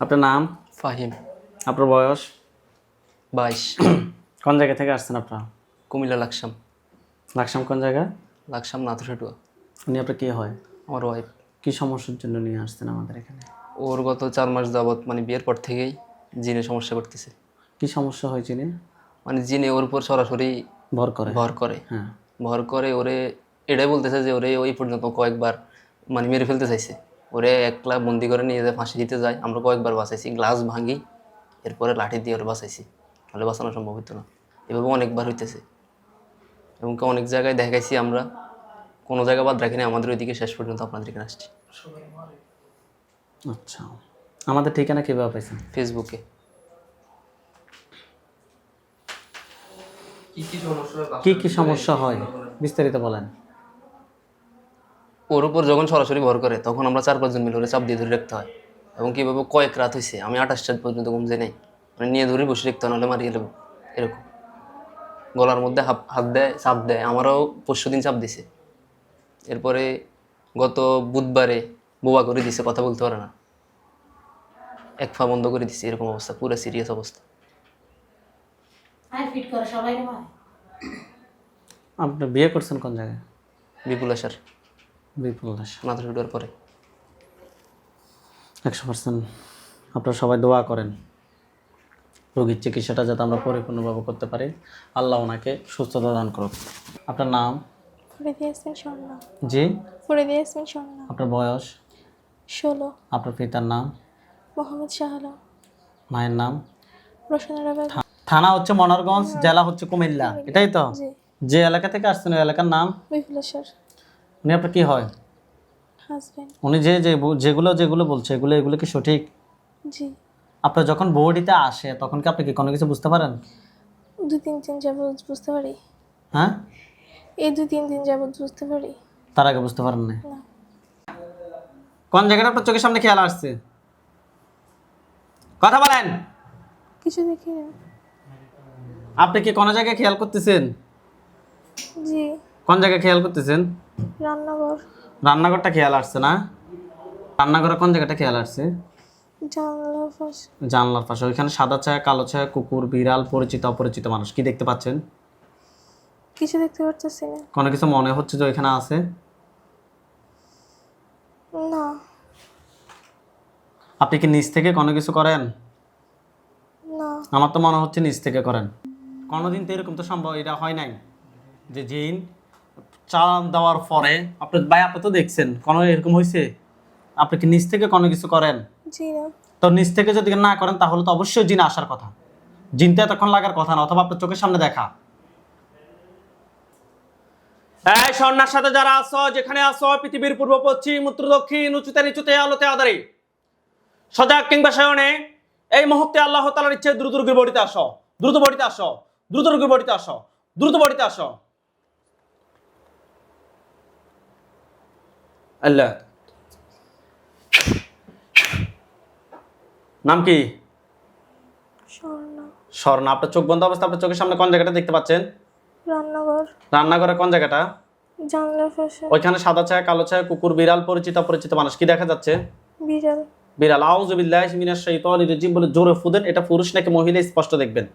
আপনার নাম? ফাহিম। আপনার বয়স? বাইশ। কোন জায়গা থেকে আসছেন আপনার? কুমিল্লা লাকসাম। লাকসাম কোন জায়গা? লাকসাম নাথুরাটুয়া। উনি আপনার কি হয়? আমার ওয়াইফ কি সমস্যার জন্য নিয়ে আসছেন আমাদের এখানে? ওর গত চার মাস যাবৎ মানে বিয়ের পর থেকেই জিনে সমস্যা করতেছে। কি সমস্যা হয়েছে নি মানে জিনে ওর উপর সরাসরি ভর করে। ভর করে। হ্যাঁ। ভর করে ওরে এটাই বলতেছে যে ওরে ওই পর্যন্ত কয়েকবার মানে মেরে ফেলতে চাইছে। ওরে একলা বন্দি করে নিয়ে যায় ফাঁসি দিতে যায় আমরা কয়েকবার বাঁচাইছি গ্লাস ভাঙি এরপরে লাঠি দিয়ে ওরে বাঁচাইছি। তাহলে বাঁচানো সম্ভব হতো না। এভাবে অনেকবার হইতেছে। এবং অনেক জায়গায় দেখাইছি আমরা কোনো জায়গা বাদ রাখিনি আমাদের ওইদিকে শেষ পর্যন্ত আপনাদের এখানে আসছি। আচ্ছা। আমাদের ঠিকানা কীভাবে পাইছেন? ফেসবুকে কি কি সমস্যা হয়? বিস্তারিত বলেন। ওর উপর যখন সরাসরি ভর করে তখন আমরা চার পাঁচজন মিলে চাপ দিয়ে ধরে রাখতে হয়। এবং কীভাবে কয়েক রাত হয়েছে আমি আঠাশ রাত পর্যন্ত ঘুম যাই নাই। মানে নিয়ে ধরে বসে রাখতে হয় নাহলে মারিয়ে দেবো এরকম। গলার মধ্যে হাত হাত দেয় চাপ দেয় আমারও পরশু দিন চাপ দিছে। এরপরে গত বুধবারে বোবা করে দিছে কথা বলতে পারে না। এক ফা বন্ধ করে দিছে এরকম অবস্থা পুরো সিরিয়াস অবস্থা। আর ফিট করে সবাই নয় আপনি বিয়ে করছেন কোন জায়গায়? বিপুল আসার বিপুল দাস মাথা ছুটার পরে। একশো পার্সেন্ট আপনারা সবাই দোয়া করেন। রোগীর চিকিৎসাটা যাতে আমরা পরিপূর্ণভাবে করতে পারি। আল্লাহ ওনাকে সুস্থতা দান করুক। আপনার নাম? জি? ফরিদি ইয়াসমিন স্বর্ণা। আপনার বয়স? ষোলো। আপনার পিতার নাম? মোহাম্মদ শাহ আলম মায়ের নাম? রোশনারা বেগম থানা হচ্ছে মনোরগঞ্জ জেলা হচ্ছে কুমিল্লা। এটাই তো? যে এলাকা থেকে আসছেন ওই এলাকার নাম? বিপুলেশ্বর উনি আপনার কি হয়? হাজবেন্ড উনি যে যে যেগুলো যেগুলো বলছে এগুলো এগুলো কি সঠিক? জি। আপনার যখন বউডিতে আসে তখন কি আপনি কি কোনো কিছু বুঝতে পারেন? দু তিন দিন যাবৎ বুঝতে পারি। হ্যাঁ? এই দু তিন দিন যাবৎ বুঝতে পারি। তার আগে বুঝতে পারেন না না। কোন জায়গাটা আপনার চোখের সামনে খেয়াল আসছে? কথা বলেন। কিছু দেখি না আপনি কি কোন জায়গায় খেয়াল করতেছেন? জি। কোন জায়গায় খেয়াল করতেছেন? রান্নাঘর। রান্নাঘরটা খেয়াল আসছে না? রান্নাঘরে কোন জায়গাটা খেয়াল আসছে? জানলা ফাঁস জানলার পাশে। ওইখানে সাদা ছায়া কালো ছায়া কুকুর বিড়াল পরিচিত অপরিচিত মানুষ কি দেখতে পাচ্ছেন? কিছু দেখতে পারতেছি না। কোনো কিছু মনে হচ্ছে যে ওইখানে আছে? না। আপনি কি নিচ থেকে কোনো কিছু করেন? না। আমার তো মনে হচ্ছে নিচ থেকে করেন। কোনোদিন তো এরকম তো সম্ভব এটা হয় নাই। যে জিন চালান দেওয়ার পরে আপনি ভাই আপনি তো দেখছেন কোনো এরকম হয়েছে আপনি কি নিচ থেকে কোনো কিছু করেন? জি না। তো নিচ থেকে যদি না করেন তাহলে তো অবশ্যই জিন আসার কথা। জিনতে এতক্ষণ লাগার কথা না অথবা আপনার চোখের সামনে দেখা। এই সন্ন্যার সাথে যারা আসো যেখানে আসো পৃথিবীর পূর্ব পশ্চিম উত্তর দক্ষিণ উঁচুতে নিচুতে আলোতে আদারে সজাগ কিংবা শয়নে এই মুহূর্তে আল্লাহ তালার ইচ্ছে দ্রুত রোগীর বডিতে আসো। দ্রুত বডিতে আসো। দ্রুত রোগীর বডিতে আসো। দ্রুত বডিতে আসো। আল্লাহ। নাম কি? স্বর্ণ। আপনার চোখ বন্ধ অবস্থা আপনার চোখের সামনে কোন জায়গাটা দেখতে পাচ্ছেন? রান্নাঘর। রান্নাঘরে কোন জায়গাটা? ওইখানে সাদা ছায়া কালো ছায়া কুকুর বিড়াল পরিচিত অপরিচিত মানুষ কি দেখা যাচ্ছে? বিড়াল। বিড়াল। আউযুবিল্লাহি মিনাশ শাইতানির রাজিম বলে জোরে ফুদেন এটা পুরুষ নাকি মহিলা স্পষ্ট দেখবেন।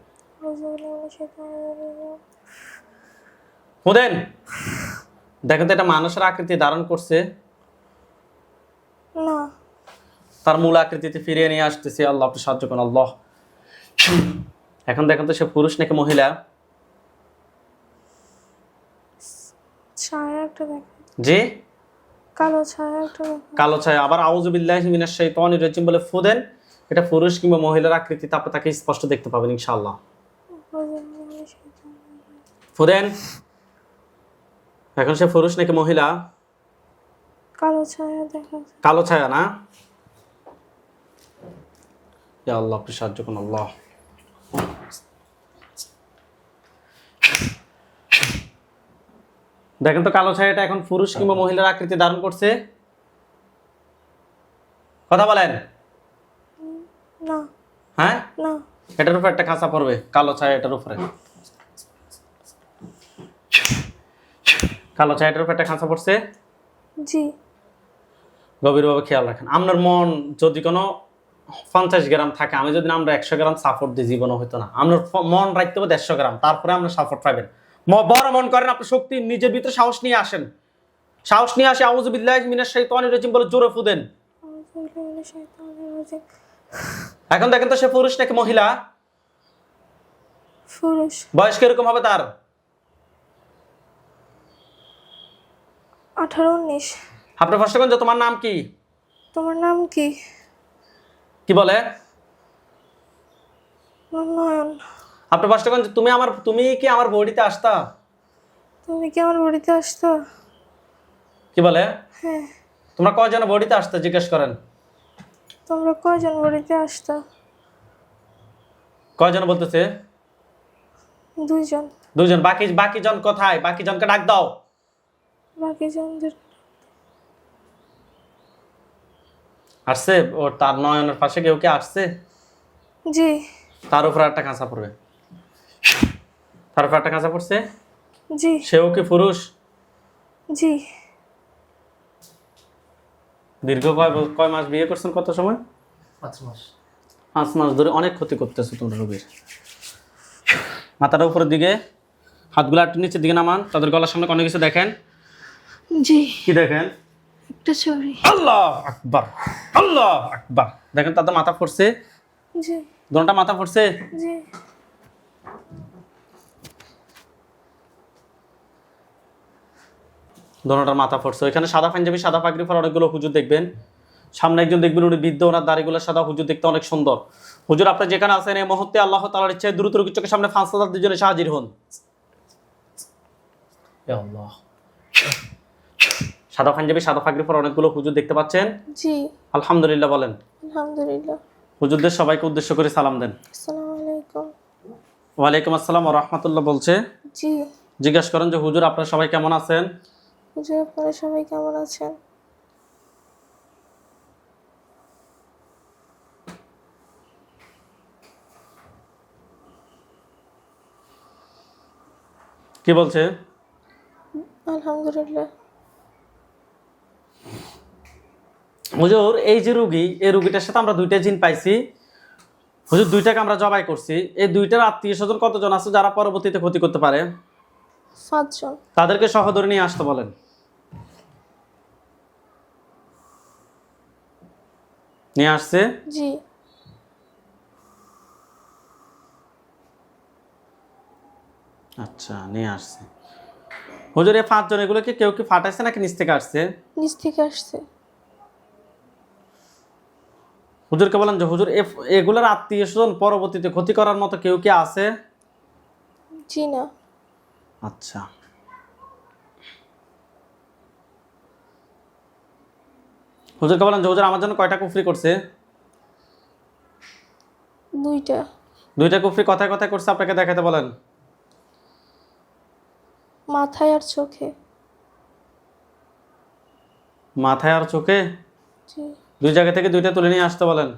ফুদেন দেখেন তো এটা মানুষের আকৃতি ধারণ করছে। না। তার মূল আকৃতিতে ফিরিয়ে নিয়ে আসতেছে আল্লাহ আপনি সাহায্য করুন আল্লাহ। এখন দেখেন তো সে পুরুষ নাকি মহিলা? ছায়া একটা দেখা জি? কালো ছায়া একটা দেখা কালো ছায়া। আবার আউযুবিল্লাহি মিনাশ শাইতানির রাজিম বলে ফুদেন এটা পুরুষ কিংবা মহিলার আকৃতি তারপর তাকে স্পষ্ট দেখতে পাবেন ইনশাআল্লাহ। এখন সে পুরুষ নাকি মহিলা? কালো ছায়া দেখা কালো ছায়া না? ইয়া আল্লাহ আপনি সাহায্য করুন আল্লাহ। দেখেন তো কালো ছায়াটা এখন পুরুষ কিংবা মহিলার আকৃতি ধারণ করছে? কথা বলেন। না। হ্যাঁ? না। এটার উপর একটা খাঁচা পড়বে কালো ছায়া এটার উপরে। কালো ছায়াটার উপর একটা খাঁচা পড়ছে? জি। গভীরভাবে খেয়াল রাখেন। আপনার মন যদি কোনো পঞ্চাশ গ্রাম থাকে আমি যদি আমরা একশো গ্রাম সাপোর্ট দিই জীবনও হতো না। আপনার মন রাখতে হবে দেড়শো গ্রাম তারপরে আমরা সাপোর্ট পাবেন বড় মন করেন আপনার শক্তি নিজের ভিতরে সাহস নিয়ে আসেন। সাহস নিয়ে আসে আউজুবিল্লাহ মিনাশ শাইতানির রাজিম বলে জোরে ফুদেন। এখন দেখেন তো সে পুরুষ নাকি মহিলা? পুরুষ। বয়স কীরকম হবে তার? আঠারো উনিশ। আপনার ফার্স্টগঞ্জ তোমার নাম কি? তোমার নাম কি? কি বলে? নয়ন আপনার ফার্স্টগঞ্জ তুমি আমার তুমি কি আমার বডিতে আসতা? তুমি কি আমার বাড়িতে আসতো? কি বলে? হ্যাঁ। তোমরা কয়জন বডিতে আসতে জিজ্ঞেস করেন? তোমরা কয়জন বাড়িতে আসতো? কয়জন বলতেছে? দুইজন। দুইজন। বাকি বাকি জন কোথায়? বাকি জনকে ডাক দাও। বাকি জনদের আসছে? ওর তার নয়নের পাশে কেউ কি আসছে? জি। তার উপর একটা কাঁচা পড়বে। তার উপর একটা কাঁচা পড়ছে? জি। সেও কি পুরুষ? জি। দীর্ঘ কয় কয় মাস বিয়ে করছেন কত সময়? পাঁচ মাস। পাঁচ মাস ধরে অনেক ক্ষতি করতেছো তোমরা রোগীর। মাথাটা উপরের দিকে হাতগুলো একটু নিচের দিকে নামান তাদের গলার সামনে অনেক কিছু দেখেন। জি। কি দেখেন? একটা ছবি আল্লাহ আকবার আল্লাহ আকবার। দেখেন তাদের মাথা পড়ছে জি। দোনটা মাথা পড়ছে জি। দোনোটার মাথা পড়ছে এখানে সাদা পাঞ্জাবি সাদা পাগড়ি পরা অনেকগুলো হুজুর দেখবেন। সামনে একজন দেখবেন উনি বৃদ্ধ ওনার দাড়িগুলো সাদা হুজুর দেখতে অনেক সুন্দর। হুজুর আপনি যেখানে আছেন এই মুহূর্তে আল্লাহ তালার ইচ্ছে দ্রুত রোগীর চোখের সামনে হাজার দুজনে হাজির হন। আল্লাহ। সাদা পাঞ্জাবি সাদা পাগড়ি পরা অনেকগুলো হুজুর দেখতে পাচ্ছেন? জি। আলহামদুলিল্লাহ বলেন। আলহামদুলিল্লাহ। হুজুরদের সবাইকে উদ্দেশ্য করে সালাম দেন। আসসালামু আলাইকুম ওয়ালাইকুম আসসালাম ও রহমতুল্লাহ বলছে। জি। জিজ্ঞাসা করেন যে হুজুর আপনারা সবাই কেমন আছেন? হুজুর আপনারা সবাই কেমন আছেন? কি বলছে? আলহামদুলিল্লাহ। হুজুর এই যে রুগী এই রুগীটার সাথে আমরা দুইটা জিন পাইছি। হুজুর দুইটাকে আমরা জবাই করছি। এই দুইটার আত্মীয় স্বজন কতজন আছে যারা পরবর্তীতে ক্ষতি করতে পারে? তাদেরকে সহ ধরে নিয়ে আসতে বলেন। নিয়ে আসছে? জি। আচ্ছা নিয়ে আসছে। হুজুর এই পাঁচজন এগুলোকে কেউ কি ফাটাইছে নাকি নিচ থেকে আসছে? নিচ থেকে আসছে। হুজুরকে বলেন যে হুজুর এগুলোর আত্মীয় স্বজন পরবর্তীতে ক্ষতি করার মতো কেউ কি আছে? জি না। আচ্ছা। হুজুরকে বলেন যে হুজুর আমার জন্য কয়টা কুফরি করছে? দুইটা। দুইটা কুফরি কথায় কথায় করছে আপনাকে দেখাতে বলেন। মাথায় আর চোখে। মাথায় আর চোখে? জি। দুই জায়গা থেকে দুইটা তুলে নিয়ে আসতে বলেন।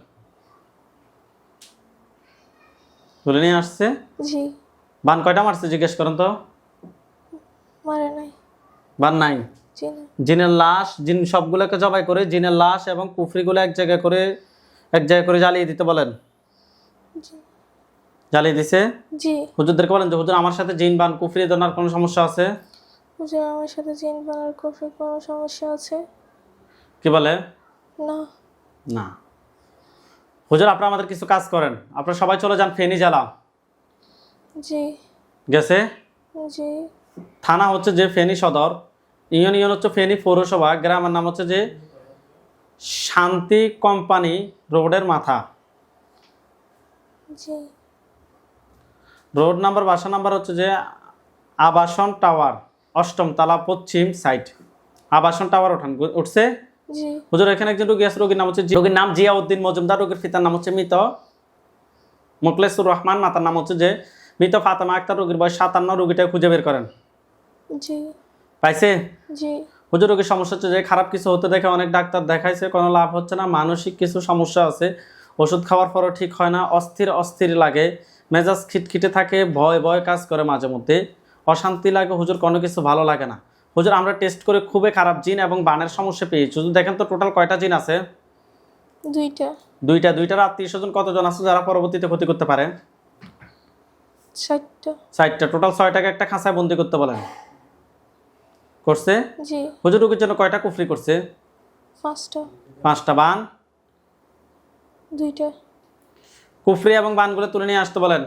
তুলে নিয়ে আসছে? জি। বান কয়টা মারছে জিজ্ঞেস করেন তো। মারে নাই। বান নাই? জিনের লাশ জিন সবগুলোকে জবাই করে জিনের লাশ এবং কুফরিগুলো এক জায়গায় করে এক জায়গায় করে জ্বালিয়ে দিতে বলেন। জ্বালিয়ে দিছে? জি। হুজুরদেরকে বলেন যে হুজুর আমার সাথে জিন বান কুফরি দোনার কোনো সমস্যা আছে? হুজুর আমার সাথে জিন বানার কফি কোনো সমস্যা আছে? কি বলে? না। না। হুজুর আপনারা আমাদের কিছু কাজ করেন। আপনারা সবাই চলে যান ফেনি জেলা। জি। গেছে? জি। থানা হচ্ছে যে ফেনী সদর ইউনিয়ন হচ্ছে ফেনী পৌরসভা গ্রামের নাম হচ্ছে যে শান্তি কোম্পানি রোডের মাথা। জি। রোড নাম্বার বাসা নাম্বার হচ্ছে যে আবাসন টাওয়ার অষ্টম তালা পশ্চিম সাইড। আবাসন টাওয়ার ওঠান উঠছে? হুজুর এখানে একজন রোগী আছে রোগীর নাম হচ্ছে রোগীর নাম জিয়াউদ্দিন মজুমদার রোগীর পিতার নাম হচ্ছে মৃত মুকলেসুর রহমান মাতার নাম হচ্ছে যে মৃত ফাতেমা আক্তার রোগীর বয়স সাতান্ন রোগীটা খুঁজে বের করেন। জি। পাইছে? জি। হুজুর রোগীর সমস্যা হচ্ছে যে খারাপ কিছু হতে দেখে অনেক ডাক্তার দেখাইছে কোনো লাভ হচ্ছে না মানসিক কিছু সমস্যা আছে ওষুধ খাওয়ার পরও ঠিক হয় না অস্থির অস্থির লাগে মেজাজ খিটখিটে থাকে ভয় ভয় কাজ করে মাঝে মধ্যে অশান্তি লাগে হুজুর কোনো কিছু ভালো লাগে না। হুজুর আমরা টেস্ট করে খুবই খারাপ জিন এবং বানের সমস্যা পেয়েছি। হুজুর দেখেন তো টোটাল কয়টা জিন আছে? দুইটা। দুইটা দুইটার আত্মীয় স্বজন কতজন আছে যারা পরবর্তীতে ক্ষতি করতে পারে? ষাটটা ষাটটা টোটাল ছয়টাকে একটা খাঁচায় বন্দি করতে বলেন। করছে? জি। হুজুর রুগীর জন্য কয়টা কুফরি করছে? পাঁচটা। পাঁচটা বান? দুইটা। কুফরি এবং বানগুলো তুলে নিয়ে আসতে বলেন।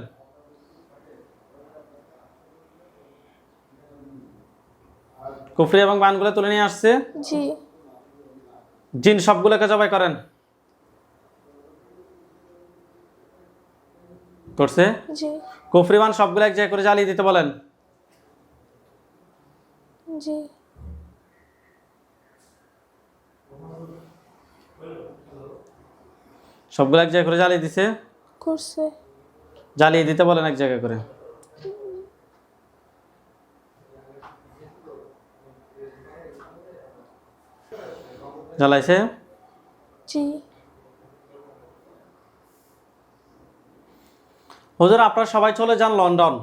কুফরি এবং বানগুলো তুলে নিয়ে আসছে? জি। জিন সবগুলোকে জবাই করেন। করছে? জি। কুফরি বান সবগুলো এক জায়গায় করে জ্বালিয়ে দিতে বলেন। জি। সবগুলো এক জায়গায় করে জ্বালিয়ে দিছে? করছে। জ্বালিয়ে দিতে বলেন এক জায়গায় করে। জ্বালাইছে? জি। হুজুর আপনারা সবাই চলে যান লন্ডন।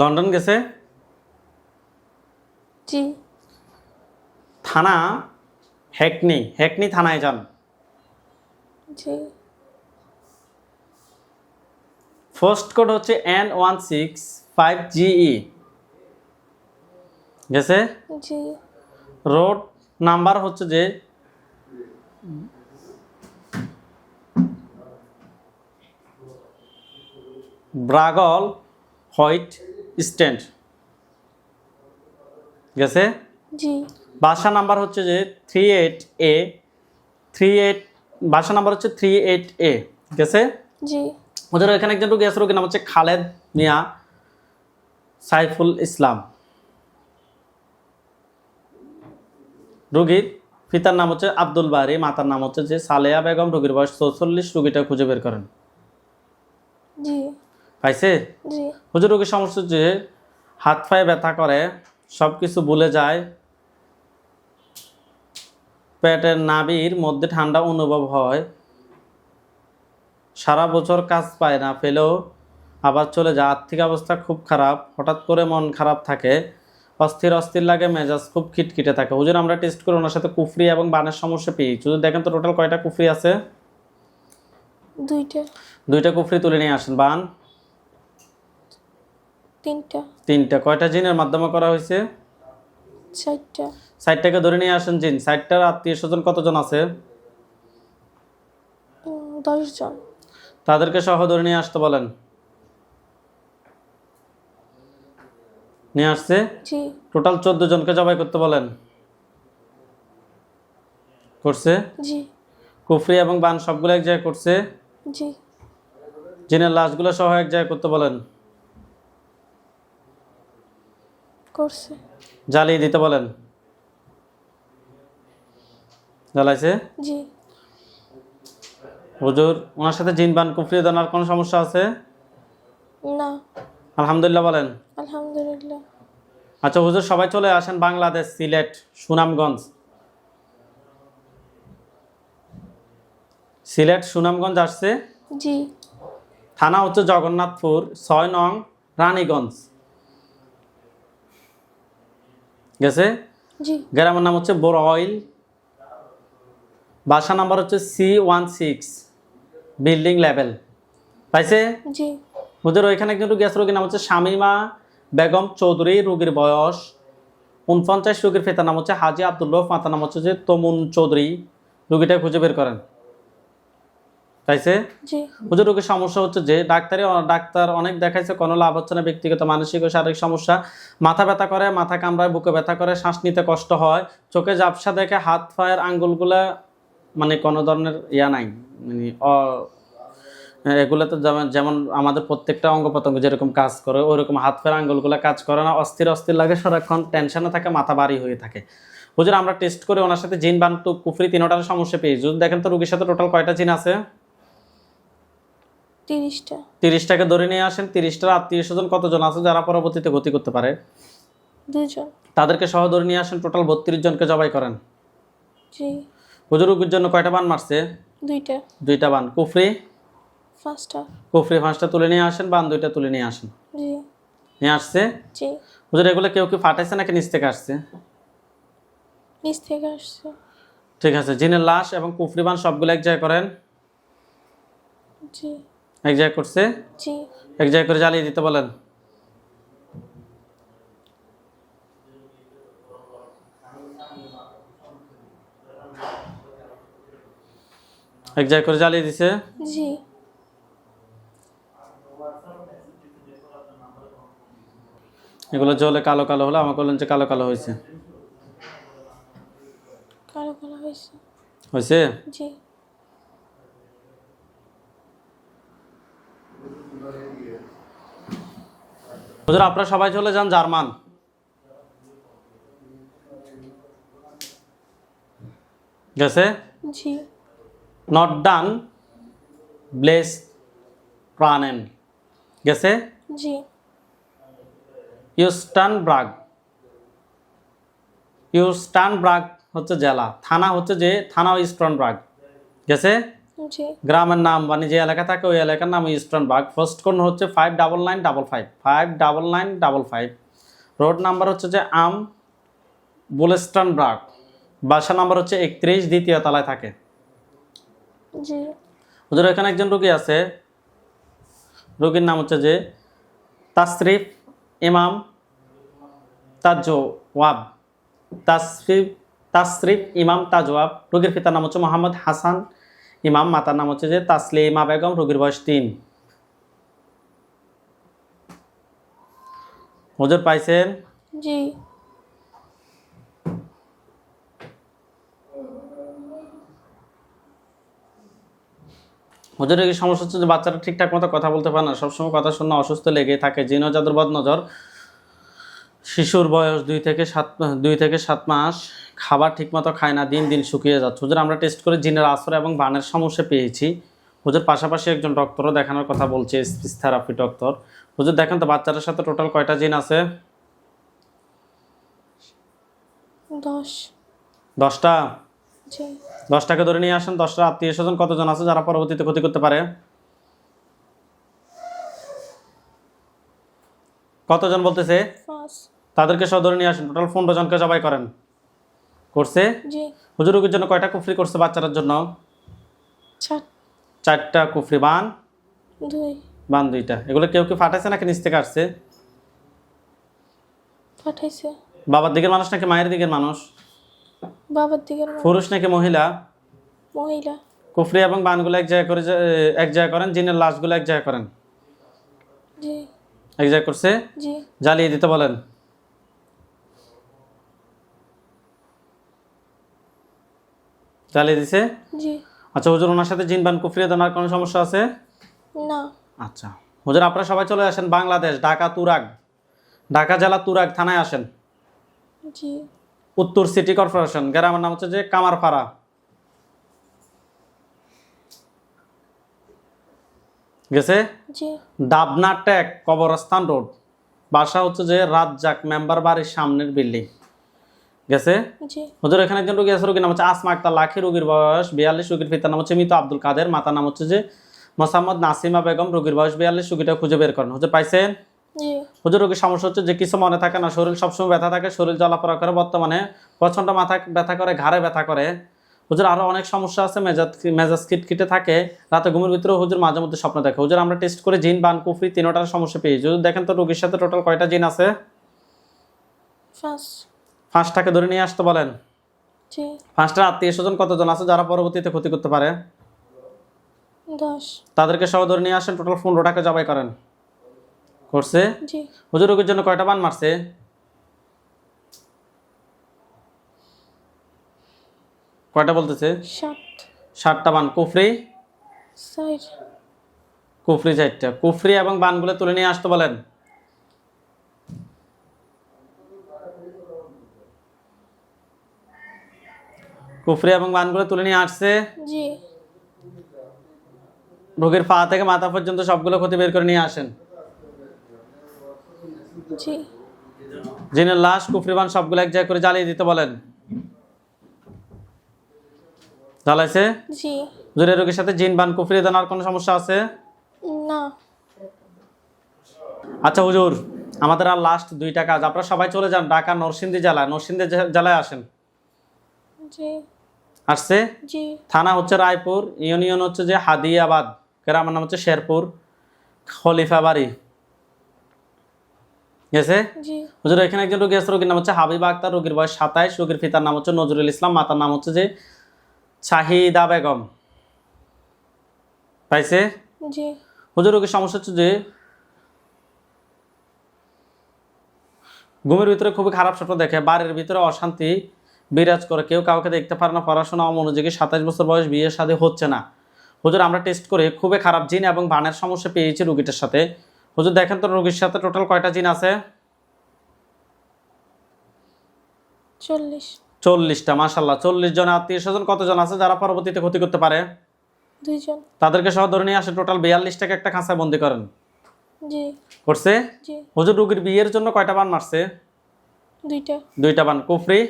লন্ডন গেছে? জি। থানা হ্যাকনি হ্যাকনি থানায় যান। জি। ফার্স্ট কোড হচ্ছে N one six five GE গেছে? জি। রোড নাম্বার হচ্ছে যে ব্রাগল হোয়াইট স্ট্যান্ড। গেছে? জি। বাসা নাম্বার হচ্ছে যে three eight A three eight বাসা নাম্বার হচ্ছে থ্রি এইট এ। গেছে? জি। ওদের এখানে একজন রোগী আছে রোগীর নাম হচ্ছে খালেদ মিয়া সাইফুল ইসলাম। রোগীর পিতার নাম হচ্ছে আব্দুল বারি মাতার নাম হচ্ছে যে সালেয়া বেগম। রোগীর বয়স চৌচল্লিশ রোগীটা খুঁজে বের করেন। জি। পাইছে? জি। হুজুর রোগীর সমস্যা যে হাত পায়ে ব্যথা করে সব কিছু ভুলে যায় পেটের নাভির মধ্যে ঠান্ডা অনুভব হয় সারা বছর কাজ পায় না পেলেও আবার চলে যায় আর্থিক অবস্থা খুব খারাপ হঠাৎ করে মন খারাপ থাকে অস্থির অস্থির লাগে মেজাজ খুব খিটখিটে থাকে। হুজুর আমরা টেস্ট করে ওনার সাথে কুফরি এবং বানের সমস্যা পেয়েছি। হুজুর দেখেন তো টোটাল কয়টা কুফরি আছে? দুইটা। দুইটা কুফরি তুলে নিয়ে আসেন। বান? তিনটা। তিনটা। কয়টা জিনের মাধ্যমে করা হয়েছে? চারটা। সাইডটাকে ধরে নিয়ে আসেন জিন। সাইডটার আত্মীয় স্বজন কতজন আছে? দশজন। তাদেরকে সহ ধরে নিয়ে আসতে বলেন। নিয়ে আসছে? জি। টোটাল চোদ্দ জনকে জবাই করতে বলেন। করছে? জি। কুফরি এবং বান সবগুলো এক জায়গায় করছে? জি। জিনের লাশগুলো সহ এক জায়গায় করতে বলেন। করছে। জ্বালিয়ে দিতে বলেন। জ্বালাইছে? জি। হুজুর ওনার সাথে জিন বান কুফরি দানার কোনো সমস্যা আছে? না। আলহামদুলিল্লাহ বলেন। আলহামদুলিল্লাহ। আচ্ছা হুজুর সবাই চলে আসেন বাংলাদেশ সিলেট সুনামগঞ্জ। সিলেট সুনামগঞ্জ আসছে? জি। থানা হচ্ছে জগন্নাথপুর ছয় নং রানীগঞ্জ। গেছে? গ্রামের নাম হচ্ছে বোর অয়েল বাসা নাম্বার হচ্ছে C one six building level. পাইছে? জি। ওদের ওইখানে একজন রুগী আছে রোগীর নাম হচ্ছে শামিমা বেগম চৌধুরী রোগীর বয়স উনপঞ্চাশ রোগীর ফেতার নাম হচ্ছে হাজি আব্দুল্লাহ মাতার নাম হচ্ছে যে তমুন চৌধুরী। রুগীটা খুঁজে বের করেন। তাইছে? হুজুর রোগীর সমস্যা হচ্ছে যে ডাক্তারে ডাক্তার অনেক দেখাইছে কোনো লাভ হচ্ছে না ব্যক্তিগত মানসিক ও শারীরিক সমস্যা। মাথা ব্যথা করে মাথা কামড়ায় বুকে ব্যথা করে শ্বাস নিতে কষ্ট হয় চোখে ঝাপসা দেখে হাত পায়ের আঙ্গুলগুলা মানে কোনো ধরনের ইয়া নাই মানে এগুলোতে যেমন যেমন আমাদের প্রত্যেকটা অঙ্গ প্রত্যঙ্গ যেরকম কাজ করে ওইরকম হাত ফের আঙ্গুলগুলো কাজ করে না অস্থির অস্থির লাগে সারাক্ষণ টেনশনে থাকে মাথা ভারী হয়ে থাকে। হুজুর আমরা টেস্ট করে ওনার সাথে জিন বান্টু কুফরি তিনোটার সমস্যা পেয়েছি। যদি দেখেন তো রুগীর সাথে টোটাল কয়টা জিন আছে? তিরিশটা। তিরিশটাকে ধরে নিয়ে আসেন তিরিশটার আত্মীয় স্বজন কতজন আছে যারা পরবর্তীতে গতি করতে পারে? দুজন। তাদেরকে সহ ধরে নিয়ে আসেন টোটাল বত্রিশ জনকে জবাই করেন। জি। হুজুর রুগীর জন্য কয়টা বান মারছে? দুইটা। দুইটা বান। কুফরি? পাঁচটা। কুফরি পাঁচটা তুলে নিয়ে আসেন বান দুইটা তুলে নিয়ে আসেন। জি। নিয়ে আসছে? জি। হুজুর এগুলো কেউ কি ফাটাইছে নাকি নিচ থেকে আসছে? নিচ থেকে আসছে। ঠিক আছে জিনের লাশ এবং কুফরিবান সবগুলো এক জায়গায় করেন? জি। এক জায়গায় করছে? জি। এক জায়গায় করে জ্বালিয়ে দিতে বলেন। এক জায়গায় করে জ্বালিয়ে দিছে? জি। এগুলো জলে কালো কালো হলো আমাকে বললেন যে কালো কালো হয়েছে। কালো কালো হয়েছে। হয়েছে? জি। হুজুর আপনারা সবাই চলে যান জার্মান। গেছে? জি। নট ডান ব্লেস প্রাণেন গেছে? জি। ইউস্টান ব্রাগ। ইউস্টান ব্রাগ হচ্ছে জেলা। থানা হচ্ছে যে থানা ইস্টার্ন ব্রাগ। গেছে? গ্রামের নাম মানে যে এলাকা থাকে ওই এলাকার নাম ইস্টার্ন ব্রাগ। ফার্স্ট কোন হচ্ছে five double nine double five five double nine double five road number হচ্ছে যে আম বুলেস্টার্ন ব্রাগ। বাসা নাম্বার হচ্ছে একত্রিশ দ্বিতীয় তলায় থাকে। ওদের এখানে একজন রুগী আছে। রুগীর নাম হচ্ছে যে তাসরিফ ইমাম তাজওয়াব তাসফিফ তাসরিফ ইমাম তাজওয়াব রোগীর পিতার নাম হচ্ছে মোহাম্মদ হাসান ইমাম, মাতার নাম হচ্ছে যে তাসলিমা বেগম, রোগীর বয়স তিন। হুজুর পাইছেন? জি। হুজুরের কি সমস্যা হচ্ছে যে বাচ্চারা ঠিকঠাক মতো কথা বলতে পারে না? সবসময় কথা শুনে অসুস্থ লেগে থাকে। জিন ও জাদুর বদ নজর শিশুর বয়স দুই থেকে সাত দুই থেকে সাত মাস। খাবার ঠিকমতো খায় না দিন দিন শুকিয়ে যাচ্ছে। হুজুর আমরা টেস্ট করে জিনের আসর এবং বানের সমস্যা পেয়েছি। হুজুর পাশাপাশি একজন ডক্টরও দেখানোর কথা বলছে স্পিচ থেরাপি ডক্টর। হুজুর দেখেন তো বাচ্চাটার সাথে টোটাল কয়টা জিন আছে? দশ। দশটা? দশটাকে ধরে নিয়ে আসেন দশটা আত্মীয় স্বজন কতজন আছে যারা পরবর্তীতে ক্ষতি করতে পারে? কতজন বলতেছে? তাদেরকে সহ ধরে নিয়ে আসেন টোটাল পনেরো জনকে জবাই করেন। করছে? জি। জন্য কয়টা কুফরি করছে বাচ্চাটার জন্য? চারটা কুফরি বান? বান দুইটা। এগুলো কেউ কি ফাটাইছে নাকি নিচ থেকে আসছে? বাবার দিকের মানুষ নাকি মায়ের দিকের মানুষ? বাবার দিকের পুরুষ নাকি মহিলা? মহিলা। কুফরি এবং বানগুলো এক জায়গায় করে এক জায়গায় করেন জিনের লাশগুলো এক জায়গায় করেন? জি। এক জায়গায় করছে? জি। জ্বালিয়ে দিতে বলেন। জ্বালিয়ে দিছে? জি। আচ্ছা হুজুর ওনার সাথে জিন বান কুফরিয়ে দেওয়ার কোনো সমস্যা আছে? না। আচ্ছা। হুজুর আপনারা সবাই চলে আসেন বাংলাদেশ ঢাকা তুরাগ। ঢাকা জেলা তুরাগ থানায় আসেন। জি। উত্তর সিটি কর্পোরেশন গ্রামের নাম হচ্ছে যে কামারপাড়া। গেছে? দাবনা ট্যাক কবরস্থান রোড। বাসা হচ্ছে যে রাজ্জাক মেম্বার বাড়ির সামনের বিল্ডিং। গেছে? হুজুর এখানে একজন রোগী আছে রোগীর নাম হচ্ছে আসমা আক্তার লাখি রোগীর বয়স বিয়াল্লিশ রোগীর পিতার নাম হচ্ছে মিতু আব্দুল কাদের মাতার নাম হচ্ছে যে মোসাম্মদ নাসিমা বেগম রোগীর বয়স বিয়াল্লিশ রোগীটা খুঁজে বের করেন। হুজুর পাইছেন? হুজুর রোগীর সমস্যা হচ্ছে যে কিছু মনে থাকে না শরীর সবসময় ব্যথা থাকে শরীর জ্বালাপড়া করে বর্তমানে প্রচণ্ড মাথা ব্যথা করে ঘাড়ে ব্যথা করে। হুজুর আরও অনেক সমস্যা আছে মেজাজ মেজাজ কিটকিটে থাকে রাতে ঘুমের ভিতরে হুজুর মাঝে মধ্যে স্বপ্ন দেখে। হুজুর আমরা টেস্ট করে জিন বান কুফরি তিনোটার সমস্যা পেয়েছি যদি দেখেন তো রোগীর সাথে টোটাল কয়টা জিন আছে? পাঁচটাকে ধরে নিয়ে আসতে বলেন। পাঁচটা আত্মীয় স্বজন কতজন আছে যারা পরবর্তীতে ক্ষতি করতে পারে? তাদেরকে সহ ধরে নিয়ে আসেন টোটাল পনেরোটাকে জবাই করেন। করছে? হুজুর রোগীর জন্য কয়টা বান মারছে? কয়টা বলতেছে? ষাটটা বান। কুফরি? কুফরি চারটা। কুফরি এবং বানগুলো তুলে নিয়ে আসতে বলেন। কুফরি এবং বানগুলো তুলে নিয়ে আসছে। জি। রোগীর পা থেকে মাথা পর্যন্ত সবগুলো ক্ষতি বের করে নিয়ে আসেন। জিনের লাশ কুফরি বান সবগুলো এক জায়গায় করে জ্বালিয়ে দিতে বলেন। জ্বালাইছে? জি। জুরে রোগীর সাথে জিন বান কুফরি দেওয়ার কোনো সমস্যা আছে? না। আচ্ছা হুজুর আমাদের আর লাস্ট দুইটা কাজ। আপনারা সবাই চলে যান ঢাকা নরসিংদী জেলায়। নরসিংদী জেলায় আসেন। জি। আসছে? জি। থানা হচ্ছে রায়পুর ইউনিয়ন হচ্ছে যে হাদিয়াবাদ গ্রামের নাম হচ্ছে শেরপুর খলিফাবাড়ি। গেছে হুজুর এখানে একজন রোগী আছে রোগীর নাম হচ্ছে হাবিবা আক্তার রোগীর বয়স সাতাইশ রোগীর পিতার নাম হচ্ছে নজরুল ইসলাম মাতার নাম হচ্ছে যে শাহিদা বেগম। পাইছে? হুজুর রোগীর সমস্যা হচ্ছে যে ঘুমের ভিতরে খুবই খারাপ স্বপ্ন দেখে বাড়ির ভিতরে অশান্তি বিরাজ করে কেউ কাউকে দেখতে পারে না পড়াশোনা অমনোযোগী সাতাশ বছর বয়স বিয়ের সাথে হচ্ছে না। হুজুর আমরা টেস্ট করে খুবই খারাপ জিন এবং বানের সমস্যা পেয়েছি রুগীটার সাথে। হুজুর দেখেন তো রোগীর সাথে টোটাল কয়টা জিন আছে? চল্লিশ। চল্লিশটা মাসাল্লাহ চল্লিশ জন আত্মীয় স্বজন কতজন আছে যারা পরবর্তীতে ক্ষতি করতে পারে? দুইজন। তাদেরকে সহ ধরে নিয়ে আসে টোটাল বিয়াল্লিশটাকে একটা খাঁচায় বন্দি করেন। জি। করছে? হুজুর রুগীর বিয়ের জন্য কয়টা বান মারছে? দুইটা। দুইটা বান। কুফরি?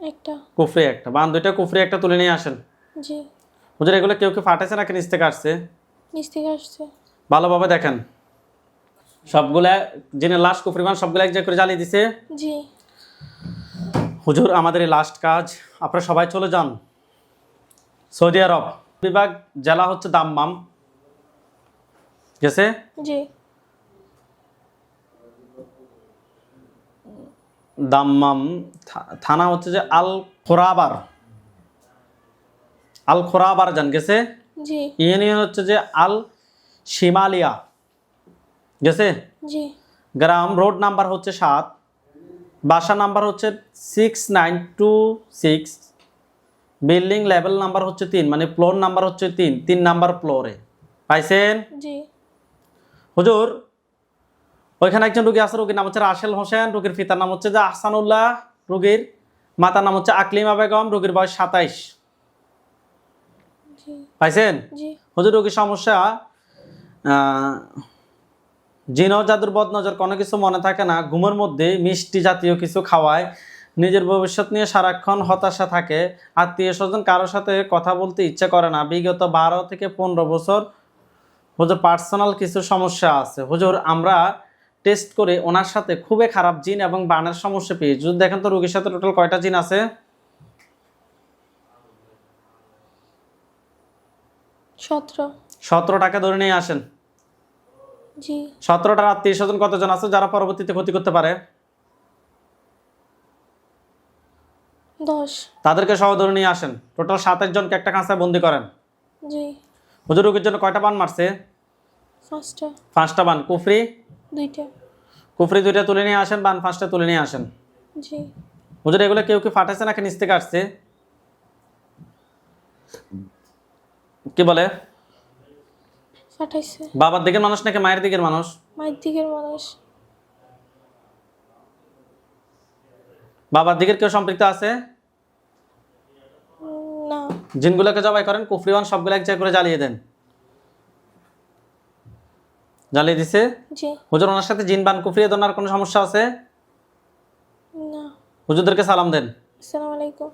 একটা। কুফরি একটা। বান দুইটা কুফরি একটা তুলে নিয়ে আসেন। জি। হুজুর এগুলো কেউ কেউ ফাটেছে নাকি নিচ থেকে আসছে? নিচ থেকে আসছে। ভালোভাবে দেখেন। সবগুলা যিনি লাস্ট কুফরি বান সবগুলো এক জায়গায় করে জ্বালিয়ে দিছে। জি। হুজুর আমাদের এই লাস্ট কাজ আপনারা সবাই চলে যান। সৌদি আরব বিভাগ জেলা হচ্ছে দাম্মাম। গেছে? জি। দাম্মাম থানা হচ্ছে যে আল খোরাবার। আল খোরাবার জান গেছে? জি। ইউনিয়ন হচ্ছে যে আল শিমালিয়া। গেছে? জি। গ্রাম রোড নাম্বার হচ্ছে সাত বাসা নাম্বার হচ্ছে six nine two six building level number হচ্ছে তিন মানে ফ্লোর নাম্বার হচ্ছে তিন তিন নাম্বার ফ্লোরে। পাইছেন? জি। হুজুর ওইখানে একজন রুগী আছে রুগীর নাম হচ্ছে রাসেল হোসেন রুগীর পিতার নাম হচ্ছে যে আহসানুল্লাহ রুগীর মাতার নাম হচ্ছে আকলিমা বেগম রুগীর বয়স সাতাইশ। পাইছেন? হুজুর রোগীর সমস্যা আহ, জিন জাদুর বদ নজর কোনো কিছু মনে থাকে না। ঘুমের মধ্যে মিষ্টি জাতীয় কিছু খাওয়ায়। নিজের ভবিষ্যৎ নিয়ে সারাক্ষণ হতাশা থাকে। আত্মীয় স্বজন কারোর সাথে কথা বলতে ইচ্ছে করে না। বিগত বারো থেকে পনেরো বছর হুজুর পার্সোনাল কিছু সমস্যা আছে। হুজুর আমরা টেস্ট করে ওনার সাথে খুবই খারাপ জিন এবং বানের সমস্যা পেয়েছি। যদি দেখেন তো রোগীর সাথে টোটাল কয়টা জিন আছে? সতেরো। সতেরো টাকা ধরে নিয়ে আসেন। সতেরোটার আত্মীয় স্বজন কতজন আছে যারা পরবর্তীতে ক্ষতি করতে পারে? তাদেরকে সহ ধরে নিয়ে আসেন। টোটাল সাতাশ জনকে একটা কাঁচায় বন্দি করেন। হুজুর রোগীর জন্য কয়টা বান মারছে? পাঁচটা। বান। কুফরি? দুইটা। কুফরি দুইটা তুলে নিয়ে আসেন বান পাঁচটা তুলে নিয়ে আসেন। জি। হুজুর এগুলো কেউ কি ফাটাছে নাকি নিচ থেকে আসছে? কি বলে? পাঠাইছে বাবার দিকের মানুষ নাকি মায়ের দিকের মানুষ? মায়ের দিকের মানুষ। বাবার দিকের কেউ সম্পৃক্ত আছে? না। জিনগুলোকে জবাই করেন কুফরিওয়ান সবগুলো এক জায়গায় করে জ্বালিয়ে দেন। জ্বালিয়ে দিছে? জি। হুজুর ওনার সাথে জিন বান কুফরিয়ে দোনার কোনো সমস্যা আছে? না। হুজুরদেরকে সালাম দেন। আসসালামু আলাইকুম।